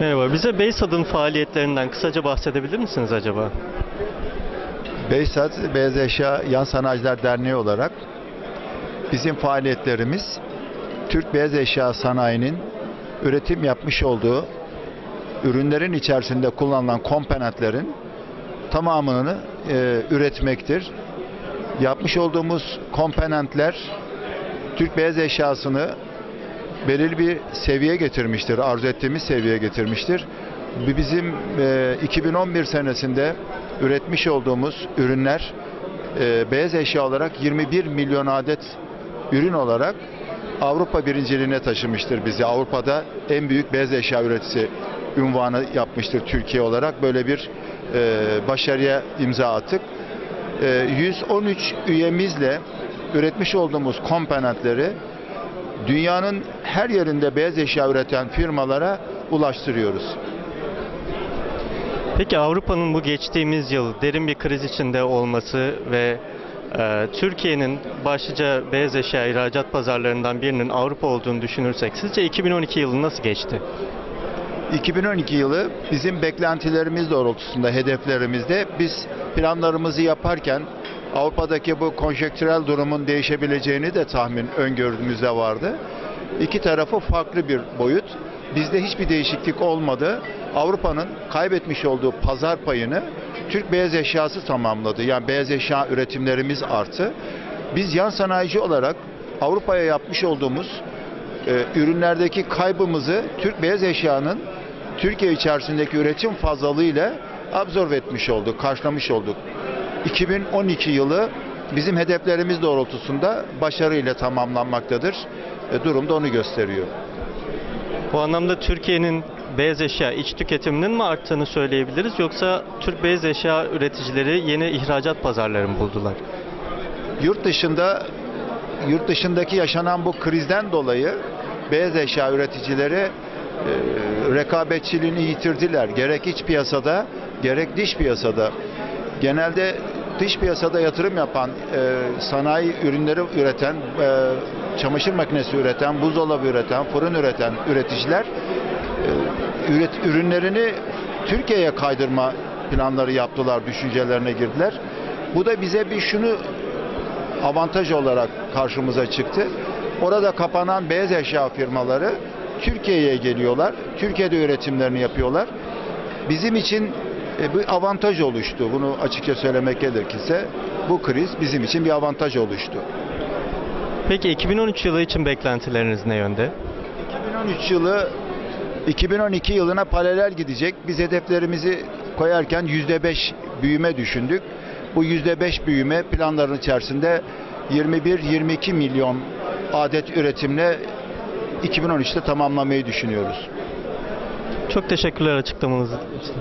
Merhaba, bize Beysad'ın faaliyetlerinden kısaca bahsedebilir misiniz acaba? Beysat Beyaz Eşya Yan Sanayiciler Derneği olarak bizim faaliyetlerimiz Türk Beyaz Eşya Sanayi'nin üretim yapmış olduğu ürünlerin içerisinde kullanılan komponentlerin tamamını e, üretmektir. Yapmış olduğumuz komponentler Türk beyaz eşyasını belirli bir seviye getirmiştir. Arzu ettiğimiz seviyeye getirmiştir. Bizim e, 2011 senesinde üretmiş olduğumuz ürünler e, beyaz eşya olarak 21 milyon adet ürün olarak Avrupa birinciliğine taşımıştır bizi. Avrupa'da en büyük beyaz eşya üreticisi ünvanı yapmıştır Türkiye olarak. Böyle bir e, başarıya imza attık. E, 113 üyemizle üretmiş olduğumuz komponentleri dünyanın her yerinde beyaz eşya üreten firmalara ulaştırıyoruz. Peki Avrupa'nın bu geçtiğimiz yıl derin bir kriz içinde olması ve e, Türkiye'nin başlıca beyaz eşya ihracat pazarlarından birinin Avrupa olduğunu düşünürsek sizce 2012 yılı nasıl geçti? 2012 yılı bizim beklentilerimiz doğrultusunda, hedeflerimizde biz planlarımızı yaparken Avrupa'daki bu konjektürel durumun değişebileceğini de tahmin öngörümüzde vardı. İki tarafı farklı bir boyut. Bizde hiçbir değişiklik olmadı. Avrupa'nın kaybetmiş olduğu pazar payını Türk beyaz eşyası tamamladı. Yani beyaz eşya üretimlerimiz arttı. Biz yan sanayici olarak Avrupa'ya yapmış olduğumuz e, ürünlerdeki kaybımızı Türk beyaz eşyanın Türkiye içerisindeki üretim fazlalığıyla absorbe etmiş olduk, karşılamış olduk. 2012 yılı bizim hedeflerimiz doğrultusunda başarıyla tamamlanmaktadır. E, durum da onu gösteriyor. Bu anlamda Türkiye'nin beyaz eşya iç tüketiminin mi arttığını söyleyebiliriz yoksa Türk beyaz eşya üreticileri yeni ihracat pazarları mı buldular? Yurt dışında yurt dışındaki yaşanan bu krizden dolayı beyaz eşya üreticileri e, rekabetçiliğini yitirdiler. Gerek iç piyasada gerek dış piyasada. Genelde dış piyasada yatırım yapan, e, sanayi ürünleri üreten, e, çamaşır makinesi üreten, buzdolabı üreten, fırın üreten üreticiler e, üret, ürünlerini Türkiye'ye kaydırma planları yaptılar, düşüncelerine girdiler. Bu da bize bir şunu avantaj olarak karşımıza çıktı. Orada kapanan beyaz eşya firmaları Türkiye'ye geliyorlar. Türkiye'de üretimlerini yapıyorlar. Bizim için e, bir avantaj oluştu. Bunu açıkça söylemek gerekirse bu kriz bizim için bir avantaj oluştu. Peki 2013 yılı için beklentileriniz ne yönde? 2013 yılı 2012 yılına paralel gidecek. Biz hedeflerimizi koyarken %5 büyüme düşündük. Bu %5 büyüme planların içerisinde 21-22 milyon adet üretimle 2013'te tamamlamayı düşünüyoruz. Çok teşekkürler açıklamanız için.